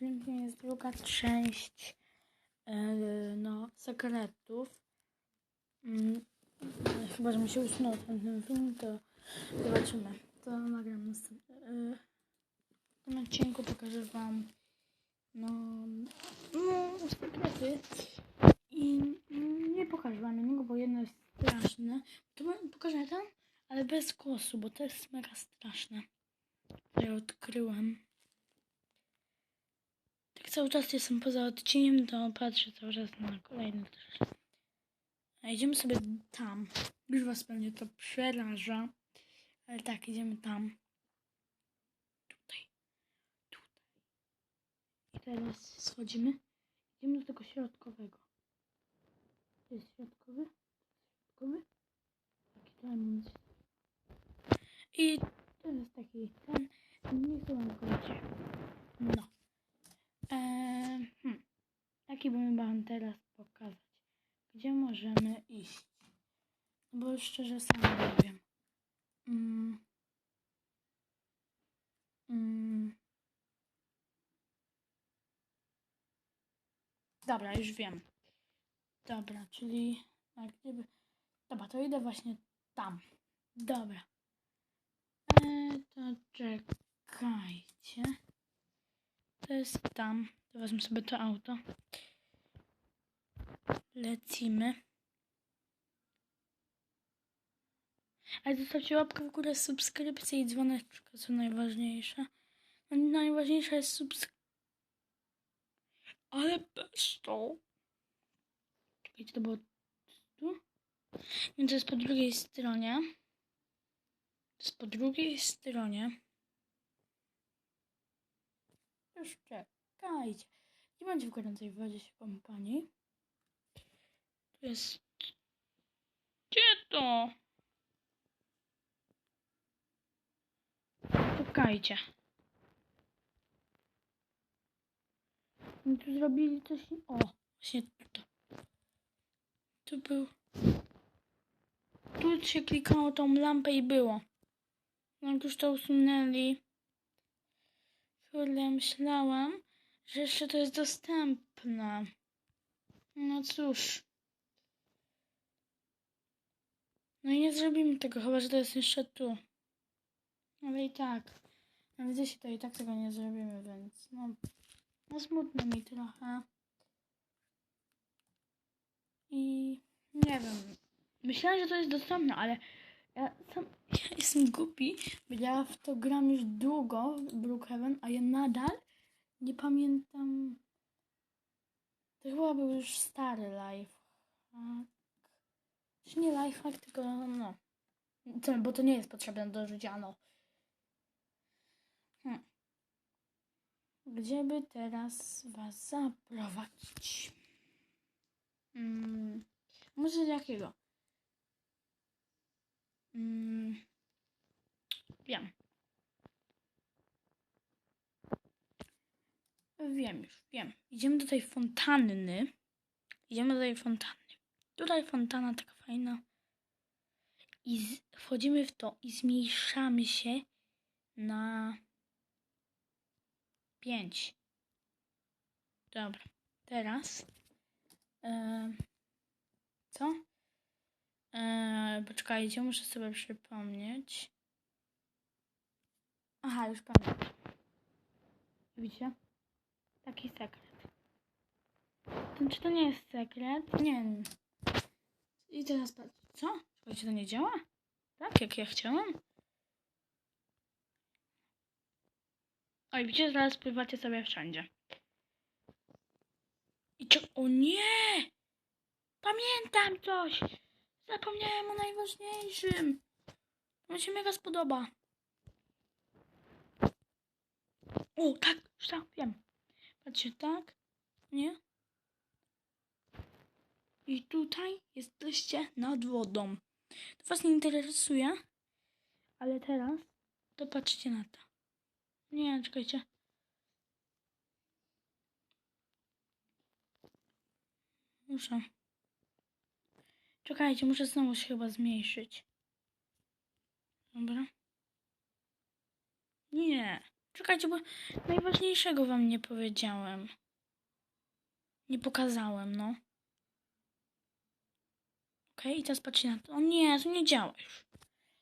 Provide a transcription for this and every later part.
filmie jest druga część e, no, sekretów. Mm, chyba, że mi się usunął ten, film, to zobaczymy. To nagram następny. E, w tym odcinku pokażę wam no, no sekrety. I mm, nie pokażę wam jednego, bo jedno jest straszne. To pokażę ten, ale bez głosu, bo to jest mega straszne. Ja odkryłem. Cały czas jestem poza odcinkiem, to patrzę cały czas na kolejny też. A idziemy sobie tam. Już was pewnie to przeraża. Ale tak, idziemy tam. Tutaj. Tutaj. I teraz schodzimy. Idziemy do tego środkowego. To jest środkowy? Środkowy? Taki mamy. I to jest taki ten. Nie chcę wam powiedzieć. No. Eee, hmm. Jaki bym wam teraz pokazać? Gdzie możemy iść? No bo szczerze sam nie wiem. Mm. Mm. Dobra, już wiem. Dobra, czyli a gdyby... Dobra, to idę właśnie tam. Dobra. Eee, to czekajcie. To jest tam. To wezmę sobie to auto. Lecimy. Ale zostawcie łapkę w górę, subskrypcję i dzwoneczkę, co najważniejsze. No, najważniejsza jest subskrypcja. Ale bez to. Czekajcie, to było tu? Nie, to jest po drugiej stronie. To jest po drugiej stronie. Już czekajcie. Nie będzie w gorącej wodzie się kompanii. Tu jest... Gdzie to? Czekajcie. Oni tu zrobili coś... O, właśnie to. Tu był... Tu się klikało tą lampę i było. Jak już to usunęli... Kurde, myślałam, że jeszcze to jest dostępne. No cóż. No i nie zrobimy tego, chyba że to jest jeszcze tu. Ale i tak. No widzę się to i tak tego nie zrobimy, więc no. No smutno mi trochę. I nie wiem. Myślałam, że to jest dostępne, ale ja sam ja jestem głupi, bo ja w to gram już długo w Brookhaven, a ja nadal nie pamiętam. To chyba był już stary live. Czy nie live, tylko no. To, bo to nie jest potrzebne do życia, no. Hmm. Gdzie by teraz was zaprowadzić? Hmm. Może jakiego? Mm, wiem. Wiem już, wiem. Idziemy do tej fontanny. Idziemy do tej fontanny. Tutaj fontana taka fajna. I z, wchodzimy w to i zmniejszamy się na pięć. Dobra. Teraz. Yy, co? Eee, poczekajcie, muszę sobie przypomnieć. Aha, już pamiętam. Widzicie? Taki sekret. To, czy to nie jest sekret? Nie. I teraz patrz. Co? Słuchajcie, to nie działa? Tak, jak ja chciałam? Oj, widzicie, teraz pływacie sobie wszędzie. I co? O nie! Pamiętam coś! Zapomniałem o najważniejszym. Mi się mega spodoba. O, tak, już tak, wiem. Patrzcie, tak, nie? I tutaj jesteście nad wodą. To was nie interesuje, ale teraz to patrzcie na to. Nie, czekajcie. Muszę. Czekajcie, muszę znowu się chyba zmniejszyć. Dobra. Nie. Czekajcie, bo najważniejszego wam nie powiedziałem. Nie pokazałem, no. Okej, i teraz patrzcie na to. O nie, to nie działa już.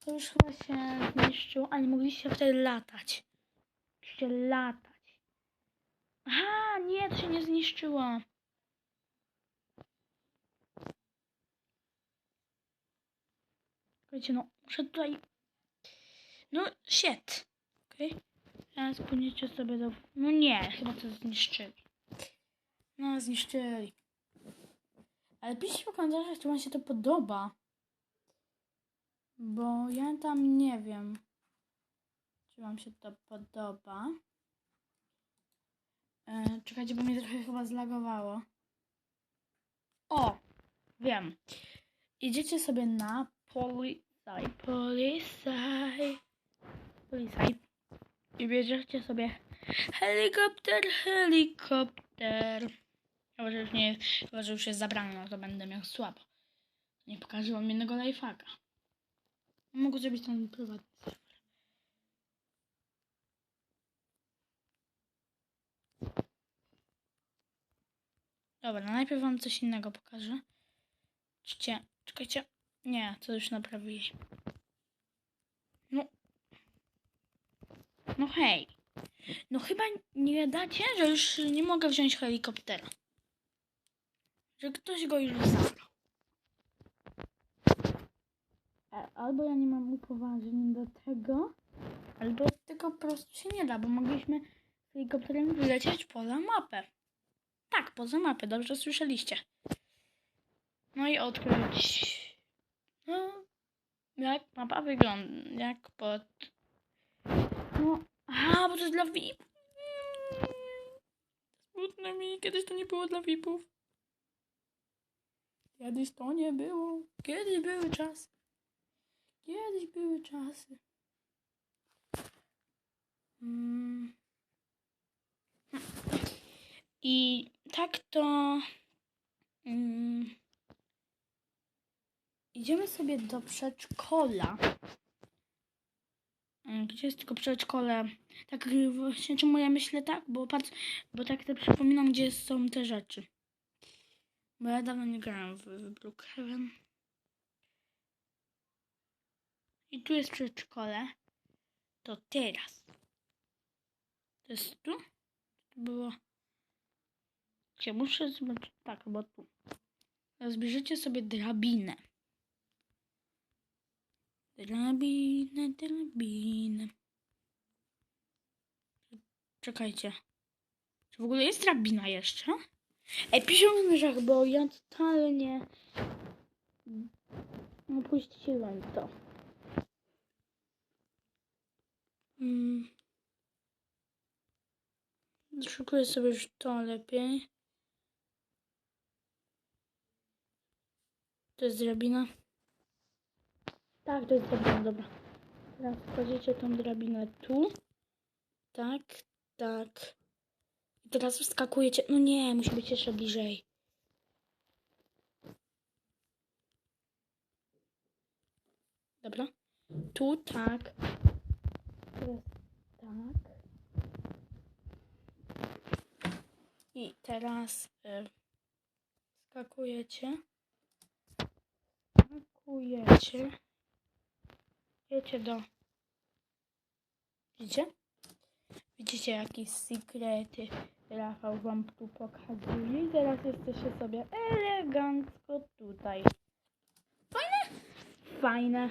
To już chyba się zniszczyło, a nie mogliście wtedy latać. Mogliście latać. Aha, nie, to się nie zniszczyło. Słuchajcie, no, muszę tutaj... No, shit. Okej. Teraz płyniecie sobie do... No nie, chyba to zniszczyli. No, zniszczyli. Ale piszcie w komentarzach, czy wam się to podoba. Bo ja tam nie wiem, czy wam się to podoba. E, czekajcie, bo mnie trochę chyba zlagowało. O! Wiem. Idziecie sobie na Polisaj, Polisaj, Polisaj i bierzecie sobie helikopter, helikopter. Chyba, że już nie jest, chyba, że już jest zabrane, no to będę miał słabo. Nie pokażę wam jednego lifehacka. Mogę zrobić ten prywatny Dobra, najpierw wam coś innego pokażę. Czekajcie, czekajcie. Nie, to już naprawili. No. No hej. No chyba nie dacie, że już nie mogę wziąć helikoptera. Że ktoś go już zabrał. Albo ja nie mam upoważnień do tego, albo tego po prostu się nie da, bo mogliśmy helikopterem wylecieć poza mapę. Tak, poza mapę, dobrze słyszeliście. No i odkryć. No, jak mapa wygląda, jak pod. No, aha, bo to jest dla VIP. Smutno mi, kiedyś to nie było dla VIPów. Kiedyś to nie było. Kiedyś były czasy. Kiedyś były czasy. Mm. I tak to. Mm, idziemy sobie do przedszkola. Mm, Gdzie jest tylko przedszkole? Tak właśnie czemu ja myślę tak? Bo patrz, bo tak to przypominam, gdzie są te rzeczy. Bo ja dawno nie grałem w, w Brookhaven. I tu jest przedszkole. To teraz. To jest tu? To było. Gdzie muszę zobaczyć? Tak, bo tu. Zbierzecie sobie drabinę. Drabinę, drabinę. Czekajcie. Czy w ogóle jest drabina jeszcze? Ej, piszę w komentarzach, bo ja totalnie opuściłem to. Mm. Sobie już to lepiej. To jest drabina. Tak, to jest drabina, dobra. Teraz wchodzicie tą drabinę tu. Tak, tak. I teraz wskakujecie. No nie, musi być jeszcze bliżej. Dobra. Tu tak. Teraz tak. I teraz y, skakujecie. Skakujecie. Jedziecie do... Widzicie? Widzicie jakieś sekrety Rafał wam tu pokazuje. I teraz jesteście sobie elegancko tutaj. Fajne? Fajne.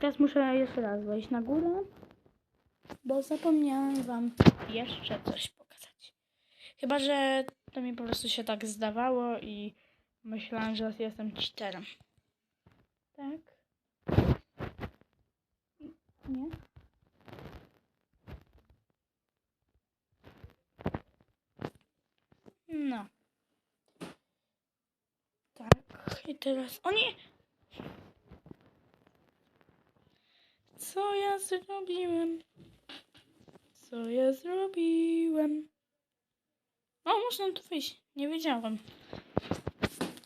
Teraz muszę jeszcze raz wejść na górę, bo zapomniałem wam jeszcze coś pokazać. Chyba, że to mi po prostu się tak zdawało i myślałem, że jestem cheaterem. Tak? Nie? No. Tak, i teraz... O nie! Co ja zrobiłem? Co ja zrobiłem? O, można tu wyjść. Nie wiedziałem.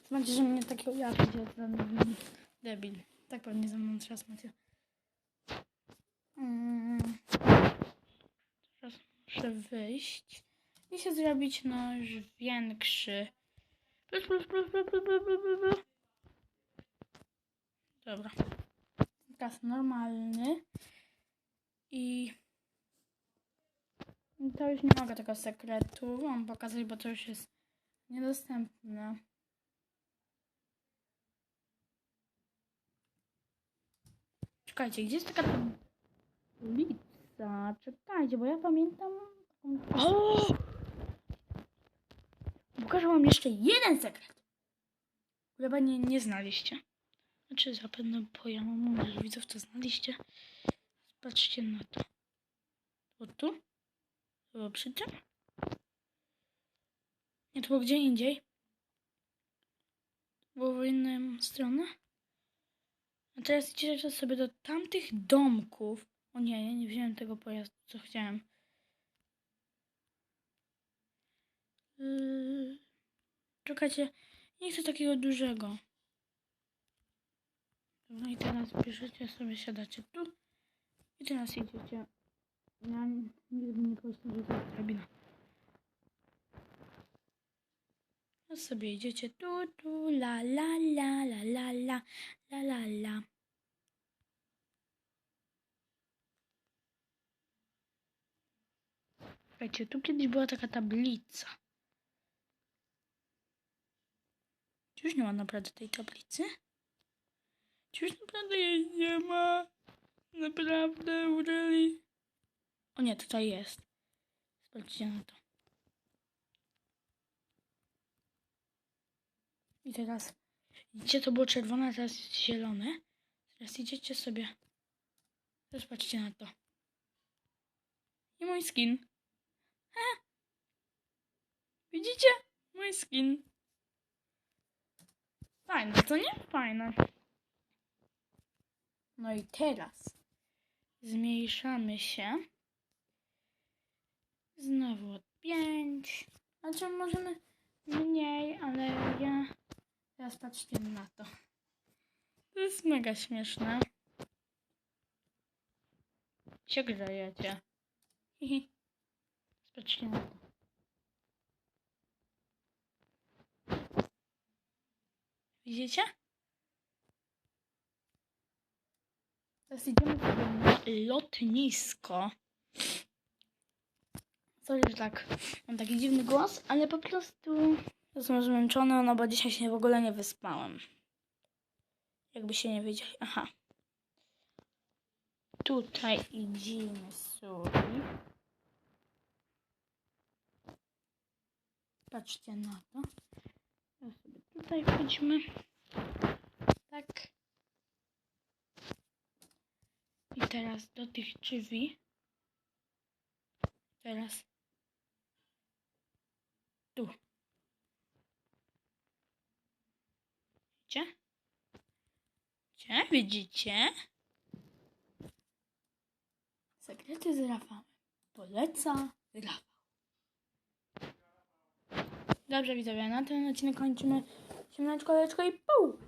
To znaczy, że mnie takiego ja będzie debil. Tak pewnie za mną teraz macie. Mm. Teraz muszę wyjść i się zrobić noż większy. Dobra. Teraz normalny. I to już nie mogę tego sekretu wam pokazać, bo to już jest niedostępne. Czekajcie, gdzie jest taka tablica? Czekajcie, bo ja pamiętam. O! Pokażę wam jeszcze jeden sekret. Chyba nie, nie znaliście. Znaczy zapewne, bo ja mam że widzów to znaliście. Patrzcie na to. O tu? Było przy tym? Nie, to było gdzie indziej. Było w inną stronę. A teraz idziecie sobie do tamtych domków. O nie, ja nie wziąłem tego pojazdu, co chciałem. Yy... Czekajcie, nie chcę takiego dużego. No i teraz bierzecie sobie, siadacie tu. I teraz idziecie. Ja nigdy nie pomyślałem, że to jest. No sobie idziecie tu, tu, la, la, la, la, la, la, la, la, la. Słuchajcie, tu kiedyś była taka tablica. Czy już nie ma naprawdę tej tablicy? Czy już naprawdę jej nie ma? Naprawdę, really? O nie, tutaj jest. Sprawdźcie na to. I teraz idziecie, to było czerwone, teraz jest zielone. Teraz idziecie sobie. Teraz patrzcie na to. I mój skin. Ha! Widzicie? Mój skin. Fajne, co nie? Fajne. No i teraz zmniejszamy się. Znowu od 5. Znaczy możemy mniej, ale ja teraz patrzcie na to. To jest mega śmieszne. Się grzejecie. Patrzcie na to. Widzicie? Teraz idziemy na lotnisko. Sorry, że tak mam taki dziwny głos, ale po prostu jestem zmęczona, no bo dzisiaj się w ogóle nie wyspałem. Jakby się nie wiedzieli. Aha. Tutaj idziemy sobie. Patrzcie na to. Teraz sobie tutaj wchodzimy. Tak. I teraz do tych drzwi. Teraz tu. Widzicie? Widzicie? Widzicie? Sekrety z Rafałem. Poleca Rafał. Dobrze widzowie, na ten odcinek kończymy. Siemneczko, leczko i pół!